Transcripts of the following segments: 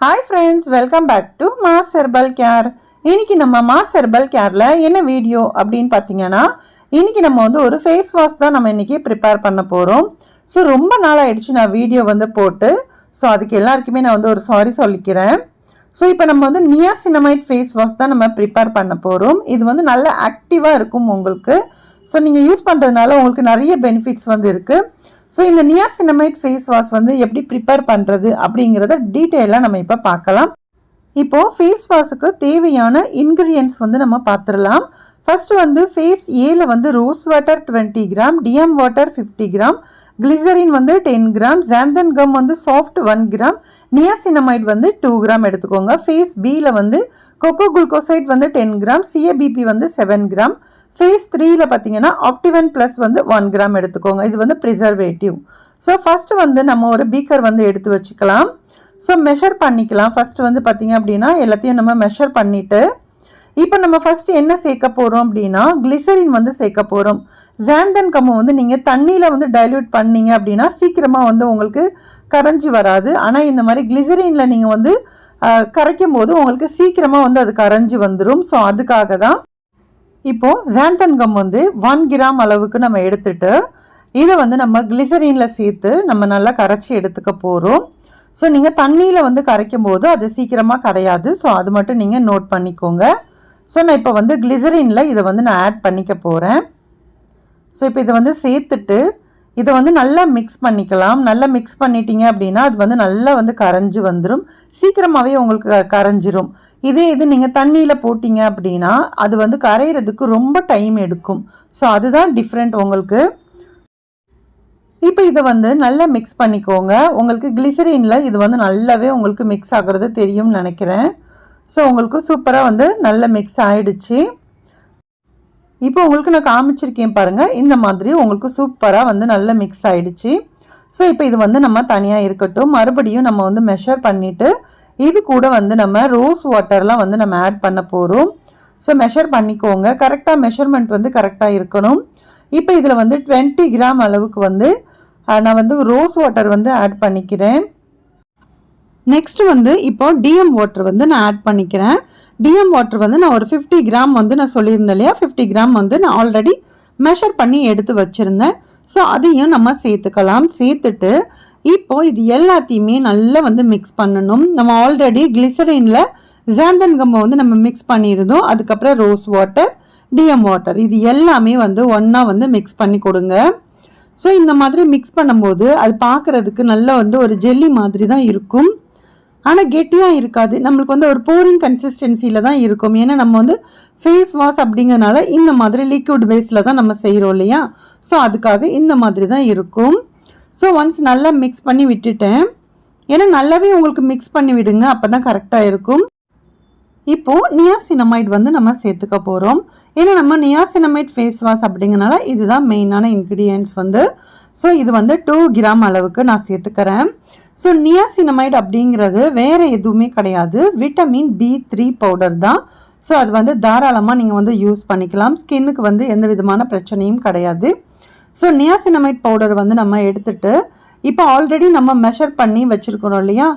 Hi friends welcome back to mass herbal care இன்னைக்கு நம்ம mass herbal கேரில் என்ன video அப்படின்னு பார்த்தீங்கன்னா இன்னைக்கு நம்ம வந்து ஒரு ஃபேஸ் வாஷ் தான் நம்ம இன்னைக்கு ப்ரிப்பேர் பண்ண போகிறோம் ஸோ ரொம்ப நாள் ஆயிடுச்சு நான் வீடியோ வந்து போட்டு. ஸோ அதுக்கு எல்லாருக்குமே நான் வந்து ஒரு சாரி சொல்லிக்கிறேன். ஸோ இப்போ நம்ம வந்து நியாசினமைட் ஃபேஸ் வாஷ் தான் நம்ம ப்ரிப்பேர் பண்ண போகிறோம் இது வந்து நல்ல ஆக்டிவாக இருக்கும் உங்களுக்கு. ஸோ நீங்கள் யூஸ் பண்ணுறதுனால உங்களுக்கு நிறைய பெனிஃபிட்ஸ் வந்து இருக்குது ஸோ இந்த நியாசினமைட் ஃபேஸ் வாஷ் வந்து எப்படி ப்ரிப்பேர் பண்ணுறது அப்படிங்கிறத டீட்டெயிலாக நம்ம இப்போ பார்க்கலாம். இப்போது ஃபேஸ் வாஷுக்கு தேவையான இன்க்ரீடியன்ஸ் வந்து நம்ம பார்த்துடலாம். ஃபர்ஸ்ட் வந்து ஃபேஸ் ஏல வந்து rose water twenty gram DM water fifty gram glycerin வந்து டென் கிராம் ஜாந்தன் கம் வந்து சாஃப்ட் ஒன் கிராம் நியாசினமைட் வந்து டூ கிராம் எடுத்துக்கோங்க. ஃபேஸ் பியில் வந்து கொக்கோ குளுக்கோசைட் வந்து டென் கிராம் சிஏபிபி வந்து செவன் கிராம் ஃபேஸ் த்ரீயில் பார்த்தீங்கன்னா ஆக்டிவன் ப்ளஸ் வந்து ஒன் கிராம் எடுத்துக்கோங்க. இது வந்து ப்ரிசர்வேட்டிவ் ஸோ ஃபஸ்ட்டு வந்து நம்ம ஒரு பீக்கர் வந்து எடுத்து வச்சுக்கலாம். ஸோ மெஷர் பண்ணிக்கலாம். ஃபஸ்ட்டு வந்து பார்த்தீங்க அப்படின்னா எல்லாத்தையும் நம்ம மெஷர் பண்ணிவிட்டு இப்போ நம்ம ஃபஸ்ட்டு என்ன சேர்க்க போகிறோம் அப்படின்னா கிளிசரின் வந்து சேர்க்க போகிறோம் ஜாந்தன் கம்மை வந்து நீங்கள் தண்ணியில் வந்து டைல்யூட் பண்ணீங்க அப்படின்னா சீக்கிரமாக வந்து உங்களுக்கு கரைஞ்சி வராது. ஆனால் இந்த மாதிரி கிளிசரினில் நீங்கள் வந்து கரைக்கும் போது உங்களுக்கு சீக்கிரமாக வந்து அது கரைஞ்சி வந்துடும் ஸோ அதுக்காக தான் இப்போது ஜாந்தன் கம் வந்து ஒன் கிராம் அளவுக்கு நம்ம எடுத்துட்டு இதை வந்து நம்ம கிளிசரினில் சேர்த்து நம்ம நல்லா கரைச்சி எடுத்துக்க போகிறோம் ஸோ நீங்கள் தண்ணியில் வந்து கரைக்கும் போது அது சீக்கிரமாக கரையாது. ஸோ அது மட்டும் நீங்கள் நோட் பண்ணிக்கோங்க. ஸோ நான் இப்போ வந்து கிளிசரினில் இதை வந்து நான் ஆட் பண்ணிக்க போகிறேன் ஸோ இப்போ இதை வந்து சேர்த்துட்டு இதை வந்து நல்லா மிக்ஸ் பண்ணிக்கலாம். நல்லா மிக்ஸ் பண்ணிட்டீங்க அப்படின்னா அது வந்து நல்லா வந்து கரைஞ்சி வந்துடும் சீக்கிரமாகவே உங்களுக்கு க- கரைஞ்சிரும். இதே இது நீங்கள் தண்ணியில் போட்டிங்க அப்படின்னா அது வந்து கரையிறதுக்கு ரொம்ப டைம் எடுக்கும். ஸோ அதுதான் டிஃப்ரெண்ட் உங்களுக்கு. இப்போ இதை வந்து நல்லா மிக்ஸ் பண்ணிக்கோங்க. உங்களுக்கு கிளிசரினில் இது வந்து நல்லாவே உங்களுக்கு மிக்ஸ் ஆகுறது தெரியும்னு நினைக்கிறேன். ஸோ உங்களுக்கு சூப்பராக வந்து நல்லா மிக்ஸ் ஆகிடுச்சு இப்போ உங்களுக்கு நான் காமிச்சிருக்கேன் பாருங்கள் இந்த மாதிரி உங்களுக்கு சூப்பராக வந்து நல்லா மிக்ஸ் ஆகிடுச்சு ஸோ இப்போ இது வந்து நம்ம தனியாக இருக்கட்டும். மறுபடியும் நம்ம வந்து மெஷர் பண்ணிவிட்டு இது கூட வந்து நம்ம ரோஸ் வாட்டர்லாம் வந்து நம்ம ஆட் பண்ண போகிறோம் ஸோ மெஷர் பண்ணிக்கோங்க. கரெக்டாக மெஷர்மெண்ட் வந்து கரெக்டாக இருக்கணும். இப்போ இதில் வந்து 20 கிராம் அளவுக்கு வந்து நான் வந்து ரோஸ் வாட்டர் வந்து ஆட் பண்ணிக்கிறேன். நெக்ஸ்ட் வந்து இப்போ டிஎம் வாட்டர் வந்து நான் ஆட் பண்ணிக்கிறேன். டிஎம் வாட்டர் வந்து நான் ஒரு 50 கிராம் வந்து நான் சொல்லியிருந்தேன் இல்லையா? 50 கிராம் வந்து நான் ஆல்ரெடி மெஷர் பண்ணி எடுத்து வச்சுருந்தேன். ஸோ அதையும் நம்ம சேர்த்துக்கலாம். சேர்த்துட்டு இப்போ இது எல்லாத்தையுமே நல்லா வந்து மிக்ஸ் பண்ணணும். நம்ம ஆல்ரெடி கிளிசரினில் ஜாந்தன் கம்மை வந்து நம்ம மிக்ஸ் பண்ணியிருந்தோம். அதுக்கப்புறம் ரோஸ் வாட்டர் டிஎம் வாட்டர் இது எல்லாமே வந்து ஒன்றா வந்து மிக்ஸ் பண்ணி கொடுங்க. ஸோ இந்த மாதிரி மிக்ஸ் பண்ணும்போது அது பார்க்குறதுக்கு நல்லா வந்து ஒரு ஜெல்லி மாதிரி தான் இருக்கும். ஆனால் கெட்டியாக இருக்காது. நம்மளுக்கு வந்து ஒரு போரிங் கன்சிஸ்டன்சியில் தான் இருக்கும். ஏன்னா நம்ம வந்து ஃபேஸ் வாஷ் அப்படிங்கறனால இந்த மாதிரி லிக்விட் பேஸில் தான் நம்ம செய்கிறோம் இல்லையா? ஸோ அதுக்காக இந்த மாதிரி தான் இருக்கும். ஸோ ஒன்ஸ் நல்லா மிக்ஸ் பண்ணி விட்டுட்டேன். ஏன்னா நல்லாவே உங்களுக்கு மிக்ஸ் பண்ணி விடுங்க. அப்போ தான் கரெக்டாக இருக்கும். இப்போது நியாசினமைட் வந்து நம்ம சேர்த்துக்க போகிறோம் ஏன்னா நம்ம நியாசினமைட் ஃபேஸ் வாஷ் அப்படிங்கறனால இதுதான் மெயினான இன்க்ரீடியன்ஸ் வந்து. ஸோ இது வந்து டூ கிராம் அளவுக்கு நான் சேர்த்துக்கிறேன். ஸோ நியாசினமைட் அப்படிங்கிறது வேறு எதுவுமே கிடையாது. விட்டமின் பி த்ரீ பவுடர் தான். ஸோ அது வந்து தாராளமாக நீங்கள் வந்து யூஸ் பண்ணிக்கலாம். ஸ்கின்னுக்கு வந்து எந்த விதமான பிரச்சனையும் கிடையாது. ஸோ நியாசினமைட் பவுடர் வந்து நம்ம எடுத்துட்டு இப்போ ஆல்ரெடி நம்ம மெஷர் பண்ணி வச்சுருக்கிறோம் இல்லையா?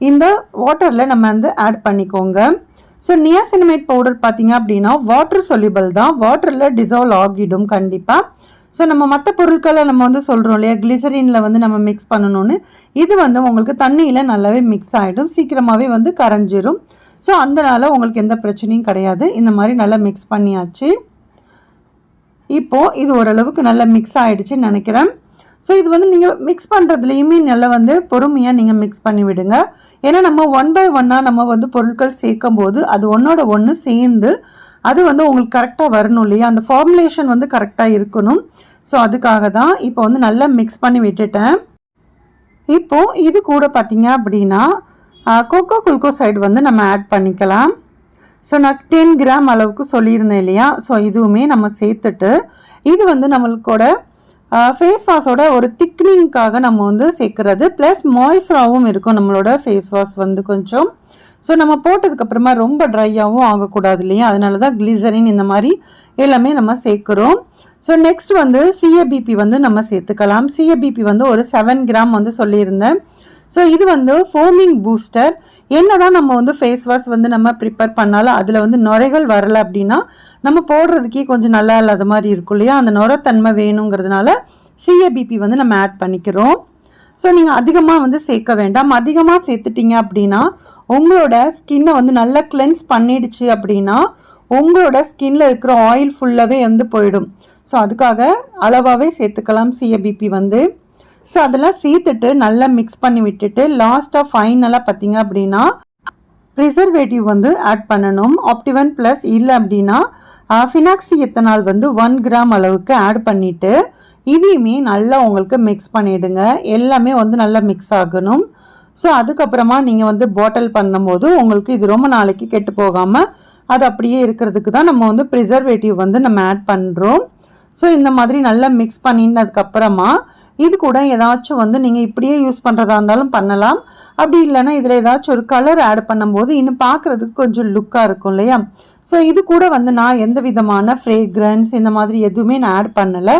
இந்த வாட்டரில் நம்ம வந்து ஆட் பண்ணிக்கோங்க. ஸோ நியாசினமைட் பவுடர் பார்த்தீங்க அப்படின்னா வாட்டர் சொல்யூபிள் தான். வாட்டரில் டிசால்வ் ஆகிடும் கண்டிப்பாக ஸோ நம்ம மற்ற பொருட்களை நம்ம வந்து சொல்கிறோம் இல்லையா? கிளிசரினில் வந்து நம்ம மிக்ஸ் பண்ணணும்னு. இது வந்து உங்களுக்கு தண்ணியில் நல்லாவே மிக்ஸ் ஆகிடும் சீக்கிரமாகவே வந்து கரைஞ்சிரும். ஸோ அதனால உங்களுக்கு எந்த பிரச்சனையும் கிடையாது. இந்த மாதிரி நல்லா மிக்ஸ் பண்ணியாச்சு. இப்போ இது ஓரளவுக்கு நல்லா மிக்ஸ் ஆகிடுச்சின்னு நினைக்கிறேன். ஸோ இது வந்து நீங்கள் மிக்ஸ் பண்ணுறதுலையுமே நல்லா வந்து பொறுமையாக நீங்கள் மிக்ஸ் பண்ணி விடுங்க. ஏன்னா நம்ம ஒன் பை ஒன்னாக நம்ம வந்து பொருட்கள் சேர்க்கும் போது அது ஒன்றோட ஒன்று சேர்ந்து அது வந்து உங்களுக்கு கரெக்டாக வரணும் இல்லையா? அந்த ஃபார்முலேஷன் வந்து கரெக்டாக இருக்கணும். ஸோ அதுக்காக தான் இப்போ வந்து நல்லா மிக்ஸ் பண்ணி விட்டுட்டேன். இப்போ இது கூட பார்த்தீங்க அப்படின்னா கோகோ குளுக்கோசைடு வந்து நம்ம ஆட் பண்ணிக்கலாம். ஸோ நான் டென் கிராம் அளவுக்கு சொல்லியிருந்தேன் இல்லையா? ஸோ இதுவுமே நம்ம சேர்த்துட்டு இது வந்து நம்மளுக்கோட ஃபேஸ் வாஷோட ஒரு திக்னிங்காக நம்ம வந்து சேர்க்குறது. ப்ளஸ் மாய்ஸ்டராகவும் இருக்கும் நம்மளோட ஃபேஸ் வாஷ் வந்து கொஞ்சம். ஸோ நம்ம போட்டதுக்கப்புறமா ரொம்ப ட்ரையாகவும் ஆகக்கூடாது இல்லையா? அதனால தான் கிளிசரின் இந்த மாதிரி எல்லாமே நம்ம சேர்க்குறோம். ஸோ நெக்ஸ்ட் வந்து சிஏபிபி வந்து நம்ம சேர்த்துக்கலாம். சிஏபிபி வந்து ஒரு செவன் கிராம் வந்து சொல்லியிருந்தேன். ஸோ இது வந்து ஃபோமிங் பூஸ்டர் என்னதான் நம்ம வந்து ஃபேஸ் வாஷ் வந்து நம்ம ப்ரிப்பேர் பண்ணாலும் அதில் வந்து நுரைகள் வரலை அப்படின்னா நம்ம போடுறதுக்கே கொஞ்சம் நல்லா இல்லாத மாதிரி இருக்கும் இல்லையா? அந்த நுரத்தன்மை வேணுங்கிறதுனால சிஏபிபி வந்து நம்ம ஆட் பண்ணிக்கிறோம். ஸோ நீங்கள் அதிகமாக வந்து சேர்க்க வேண்டாம். அதிகமாக சேர்த்துட்டீங்க அப்படின்னா உங்களோட ஸ்கின்னை வந்து நல்லா கிளென்ஸ் பண்ணிடுச்சு அப்படின்னா உங்களோட ஸ்கின்ல இருக்கிற ஆயில் ஃபுல்லாகவே வந்து போயிடும். ஸோ அதுக்காக அளவாகவே சேர்த்துக்கலாம் சிஏபிபி வந்து. ஸோ அதெல்லாம் சேர்த்துட்டு நல்லா மிக்ஸ் பண்ணி விட்டுட்டு லாஸ்ட்டாக ஃபைனலாக பார்த்தீங்க அப்படின்னா ப்ரிசர்வேட்டிவ் வந்து ஆட் பண்ணணும். ஆப்டிவன் ப்ளஸ் இல்லை அப்படின்னா ஃபினாக்சி எத்தனால் வந்து ஒன் கிராம் அளவுக்கு ஆட் பண்ணிவிட்டு இதையுமே நல்லா உங்களுக்கு மிக்ஸ் பண்ணிவிடுங்க எல்லாமே வந்து நல்லா மிக்ஸ் ஆகணும். ஸோ அதுக்கப்புறமா நீங்கள் வந்து பாட்டில் பண்ணும்போது உங்களுக்கு இது ரொம்ப நாளைக்கு கெட்டு போகாமல் அது அப்படியே இருக்கிறதுக்கு தான் நம்ம வந்து ப்ரிசர்வேட்டிவ் வந்து நம்ம ஆட் பண்ணுறோம் ஸோ இந்த மாதிரி நல்லா மிக்ஸ் பண்ணினதுக்கப்புறமா இது கூட ஏதாச்சும் வந்து நீங்கள் இப்படியே யூஸ் பண்ணுறதா இருந்தாலும் பண்ணலாம். அப்படி இல்லைன்னா இதில் ஏதாச்சும் ஒரு கலர் ஆட் பண்ணும்போது இன்னும் பார்க்குறதுக்கு கொஞ்சம் லுக்காக இருக்கும் இல்லையா? ஸோ இது கூட வந்து நான் எந்த விதமான ஃப்ரேக்ரன்ஸ் இந்த மாதிரி எதுவுமே நான் ஆட் பண்ணலை.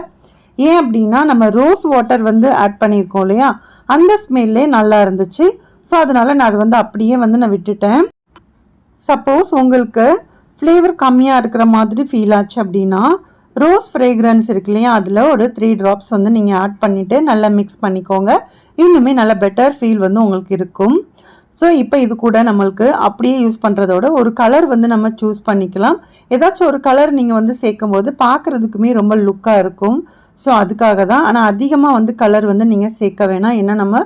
ஏன் அப்படின்னா நம்ம ரோஸ் வாட்டர் வந்து ஆட் பண்ணியிருக்கோம் இல்லையா? அந்த ஸ்மெல்லே நல்லா இருந்துச்சு. ஸோ அதனால் நான் அது வந்து அப்படியே வந்து நான் விட்டுட்டேன். சப்போஸ் உங்களுக்கு ஃப்ளேவர் கம்மியாக இருக்கிற மாதிரி ஃபீல் ஆச்சு அப்படின்னா ரோஸ் ஃப்ரேக்ரன்ஸ் இருக்கு இல்லையா? அதில் ஒரு த்ரீ ட்ராப்ஸ் வந்து நீங்கள் ஆட் பண்ணிவிட்டு நல்லா மிக்ஸ் பண்ணிக்கோங்க. இன்னுமே நல்ல பெட்டர் ஃபீல் வந்து உங்களுக்கு இருக்கும். ஸோ இப்போ இது கூட நம்மளுக்கு அப்படியே யூஸ் பண்ணுறதோட ஒரு கலர் வந்து நம்ம சூஸ் பண்ணிக்கலாம். ஏதாச்சும் ஒரு கலர் நீங்கள் வந்து சேர்க்கும் போது பார்க்குறதுக்குமே ரொம்ப லுக்காக இருக்கும். ஸோ அதுக்காக தான். ஆனால் அதிகமாக வந்து கலர் வந்து நீங்கள் சேர்க்க வேணாம். ஏன்னா நம்ம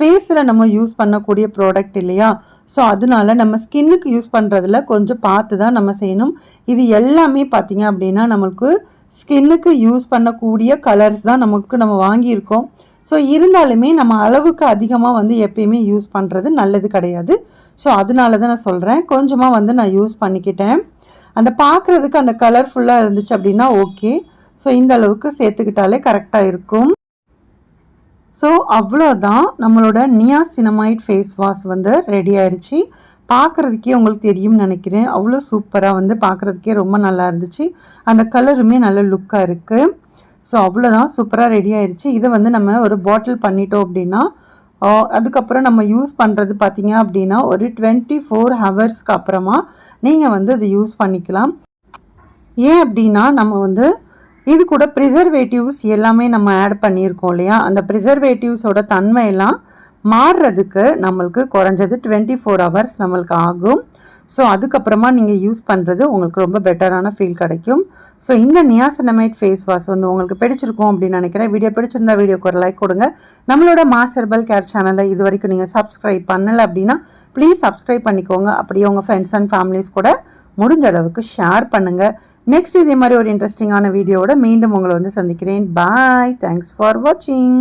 ஃபேஸில் நம்ம யூஸ் பண்ணக்கூடிய ப்ராடக்ட் இல்லையா? ஸோ அதனால நம்ம ஸ்கின்னுக்கு யூஸ் பண்ணுறதுல கொஞ்சம் பார்த்து தான் நம்ம செய்யணும். இது எல்லாமே பார்த்தீங்க அப்படின்னா நம்மளுக்கு ஸ்கின்னுக்கு யூஸ் பண்ணக்கூடிய கலர்ஸ் தான் நமக்கு நம்ம வாங்கியிருக்கோம். ஸோ இருந்தாலுமே நம்ம அளவுக்கு அதிகமாக வந்து எப்பயுமே யூஸ் பண்ணுறது நல்லது கிடையாது. ஸோ அதனால தான் நான் சொல்கிறேன் கொஞ்சமாக வந்து நான் யூஸ் பண்ணிக்கிட்டேன். அந்த பார்க்குறதுக்கு அந்த கலர்ஃபுல்லாக இருந்துச்சு அப்படின்னா ஓகே ஸோ இந்த அளவுக்கு சேர்த்துக்கிட்டாலே கரெக்டாக இருக்கும். ஸோ அவ்வளோதான் நம்மளோட நியா சினமைட் ஃபேஸ் வாஷ் வந்து ரெடி ஆயிடுச்சு பார்க்குறதுக்கே உங்களுக்கு தெரியும்னு நினைக்கிறேன். அவ்வளோ சூப்பராக வந்து பார்க்குறதுக்கே ரொம்ப நல்லா இருந்துச்சு. அந்த கலருமே நல்ல லுக்காக இருக்குது ஸோ அவ்வளோதான் சூப்பராக ரெடி ஆயிடுச்சு இதை வந்து நம்ம ஒரு பாட்டில் பண்ணிட்டோம் அப்படின்னா அதுக்கப்புறம் நம்ம யூஸ் பண்ணுறது பார்த்தீங்க அப்படின்னா ஒரு டுவெண்ட்டி ஃபோர் ஹவர்ஸ்க்கு அப்புறமா நீங்கள் வந்து அதை யூஸ் பண்ணிக்கலாம். ஏன் அப்படின்னா நம்ம வந்து இது கூட ப்ரிசர்வேட்டிவ்ஸ் எல்லாமே நம்ம ஆட் பண்ணியிருக்கோம் இல்லையா? அந்த ப்ரிசர்வேட்டிவ்ஸோட தன்மையெல்லாம் மாறுறதுக்கு நம்மளுக்கு குறைஞ்சது டுவெண்ட்டி ஃபோர் ஹவர்ஸ் நம்மளுக்கு ஆகும். ஸோ அதுக்கப்புறமா நீங்கள் யூஸ் பண்ணுறது உங்களுக்கு ரொம்ப பெட்டரான ஃபீல் கிடைக்கும். ஸோ இந்த நியாசனமைட் ஃபேஸ் வாஷ் வந்து உங்களுக்கு பிடிச்சிருக்கும் அப்படின்னு நினைக்கிறேன். வீடியோ பிடிச்சிருந்தா வீடியோக்கு ஒரு லைக் கொடுங்க. நம்மளோட மாஸ்டர்பல் கேர் சேனலை இது வரைக்கும் நீங்கள் சப்ஸ்கிரைப் பண்ணலை அப்படின்னா ப்ளீஸ் சப்ஸ்கிரைப் பண்ணிக்கோங்க. அப்படியே உங்கள் ஃப்ரெண்ட்ஸ் அண்ட் ஃபேமிலிஸ் கூட முடிஞ்ச அளவுக்கு ஷேர் பண்ணுங்கள் நெக்ஸ்ட் இதே மாதிரி ஒரு இன்ட்ரெஸ்டிங்கான வீடியோவோட மீண்டும் உங்களை வந்து சந்திக்கிறேன். பாய் தேங்க்ஸ் ஃபார் வாட்சிங்